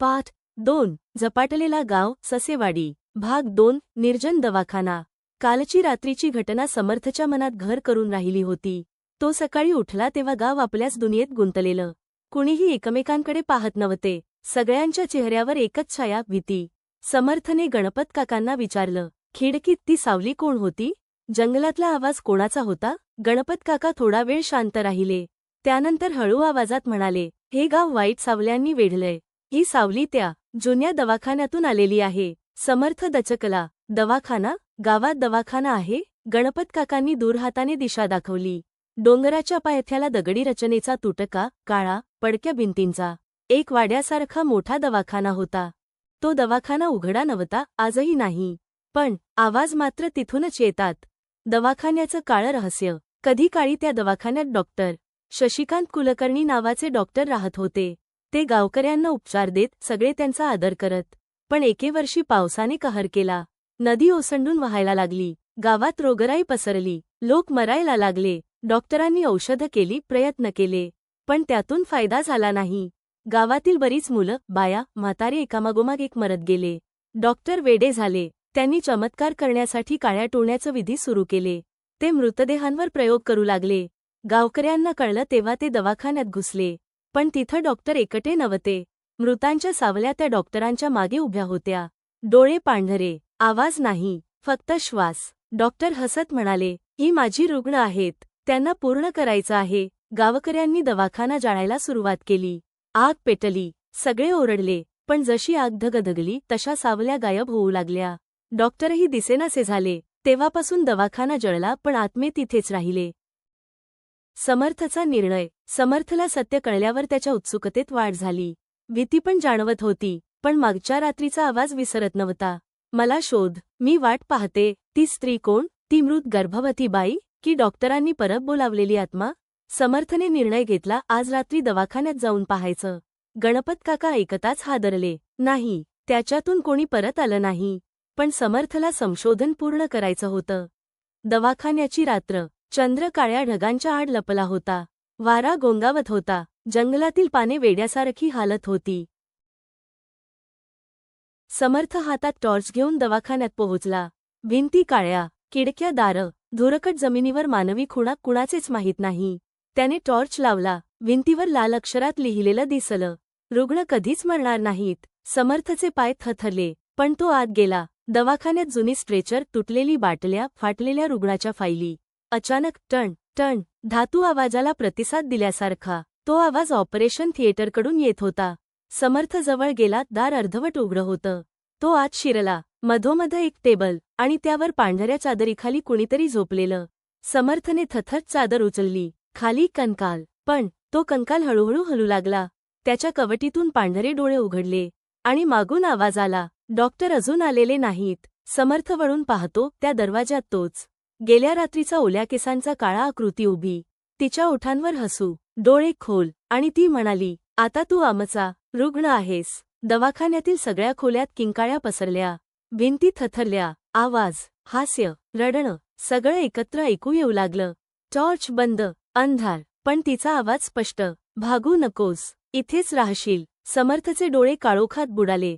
पाठ दोन झपाटलेला गाव ससेवाडी भाग दोन निर्जन दवाखाना. कालची रात्रीची घटना समर्थच्या मनात घर करून राहिली होती. तो सकाळी उठला तेव्हा गाव आपल्याच दुनियेत गुंतलेलं. कुणीही एकमेकांकडे पाहत नव्हते. सगळ्यांच्या चेहऱ्यावर एकच छाया भीती. समर्थने गणपत काकांना विचारलं खिडकीत ती सावली कोण होती? जंगलातला आवाज कोणाचा होता? गणपत काका थोडा वेळ शांत राहिले. त्यानंतर हळू आवाजात म्हणाले हे गाव वाईट सावल्यांनी वेढलंय. ही सावली त्या जुन्या दवाखान्यातून आलेली आहे. समर्थ दचकला दवाखाना? गावात दवाखाना आहे? गणपत काकांनी दूरहाताने दिशा दाखवली. डोंगराच्या पायथ्याला दगडी रचनेचा तुटका काळा पडक्या भिंतींचा. एक वाड्यासारखा मोठा दवाखाना होता. तो दवाखाना उघडा नव्हता आजही नाही. पण आवाज मात्र तिथूनच येतात. दवाखान्याचं काळं रहस्य. कधी काळी त्या दवाखान्यात डॉक्टर शशिकांत कुलकर्णी नावाचे डॉक्टर राहत होते. ते गावकऱ्यांना उपचार देत सगळे त्यांचा आदर करत. पण एके वर्षी पावसाने कहर केला. नदी ओसंडून व्हायला लागली. गावात रोगराई पसरली. लोक मरायला लागले. डॉक्टरांनी औषधं केली प्रयत्न केले. पण त्यातून फायदा झाला नाही. गावातील बरीच मुलं बाया म्हातारे एकामागोमाग एक मरत गेले. डॉक्टर वेडे झाले. त्यांनी चमत्कार करण्यासाठी काळ्या टोळण्याचं विधी सुरू केले. ते मृतदेहांवर प्रयोग करू लागले. गावकऱ्यांना कळलं तेव्हा ते दवाखान्यात घुसले. पण तिथं डॉक्टर एकटे नव्हते. मृतांच्या सावल्या त्या डॉक्टरांच्या मागे उभ्या होत्या. डोळे पांढरे आवाज नाही फक्त श्वास. डॉक्टर हसत म्हणाले ही माझी रुग्ण आहेत. त्यांना पूर्ण करायचं आहे. गावकऱ्यांनी दवाखाना जाळायला सुरुवात केली. आग पेटली. सगळे ओरडले. पण जशी आग धगधगली तशा सावल्या गायब होऊ लागल्या. डॉक्टरही दिसेनासे झाले. तेव्हापासून दवाखाना जळला पण आत्मे तिथेच राहिले. समर्थचा निर्णय समर्थला सत्य कळल्यावर त्याच्या उत्सुकतेत वाढ झाली. भीती पण जाणवत होती पण मागच्या रात्रीचा आवाज विसरत नव्हता. मला शोध मी वाट पाहते ती स्त्री कोण ती मृत गर्भवती बाई की डॉक्टरांनी परत बोलावलेली आत्मा समर्थने निर्णय घेतला आज रात्री दवाखान्यात जाऊन पाहायचं. गणपत काका ऐकताच हादरले. नाही त्याच्यातून कोणी परत आलं नाही पण समर्थला संशोधन पूर्ण करायचं होतं. दवाखान्याची रात्र. चंद्र काळ्या ढगांच्या आड लपला होता. वारा गोंगावत होता. जंगलातील पाने वेड्यासारखी हालत होती. समर्थ हातात टॉर्च घेऊन दवाखान्यात पोहोचला. भिंती काळ्या किडक्या दारं धुरकट जमिनीवर मानवी खुणा कुणाचेच माहीत नाही. त्याने टॉर्च लावला. भिंतीवर लाल अक्षरात लिहिलेलं दिसलं. रुग्ण कधीच मरणार नाहीत. समर्थचे पाय थथरले पण तो आत गेला. दवाखान्यात जुनी स्ट्रेचर तुटलेली बाटल्या फाटलेल्या रुग्णाच्या फाईली अचानक टण टण धातू आवाजाला प्रतिसाद दिल्यासारखा. तो आवाज ऑपरेशन थिएटरकडून येत होता. समर्थ जवळ गेला दार अर्धवट उघडं होतं. तो आत शिरला. मधोमध एक टेबल आणि त्यावर पांढऱ्या चादरीखाली कुणीतरी झोपलेलं. समर्थने थथत चादर उचलली. खाली कंकाल. पण तो कंकाल हळूहळू हलू लागला. त्याच्या कवटीतून पांढरे डोळे उघडले. आणि मागून आवाज आला. डॉक्टर अजून आलेले नाहीत. समर्थ वळून पाहतो त्या दरवाज्यात तोच. गेल्या रात्रीचा ओल्या केसांचा काळा आकृती उभी. तिच्या ओठांवर हसू डोळे खोल आणि ती म्हणाली आता तू आमचा रुग्ण आहेस. दवाखान्यातील सगळ्या खोल्यात किंकाळ्या पसरल्या. भिंती थथरल्या. आवाज हास्य रडणं सगळं एकत्र ऐकू येऊ लागलं. टॉर्च बंद अंधार. पण तिचा आवाज स्पष्ट भागू नकोस. इथेच राहशील. समर्थचे डोळे काळोखात बुडाले.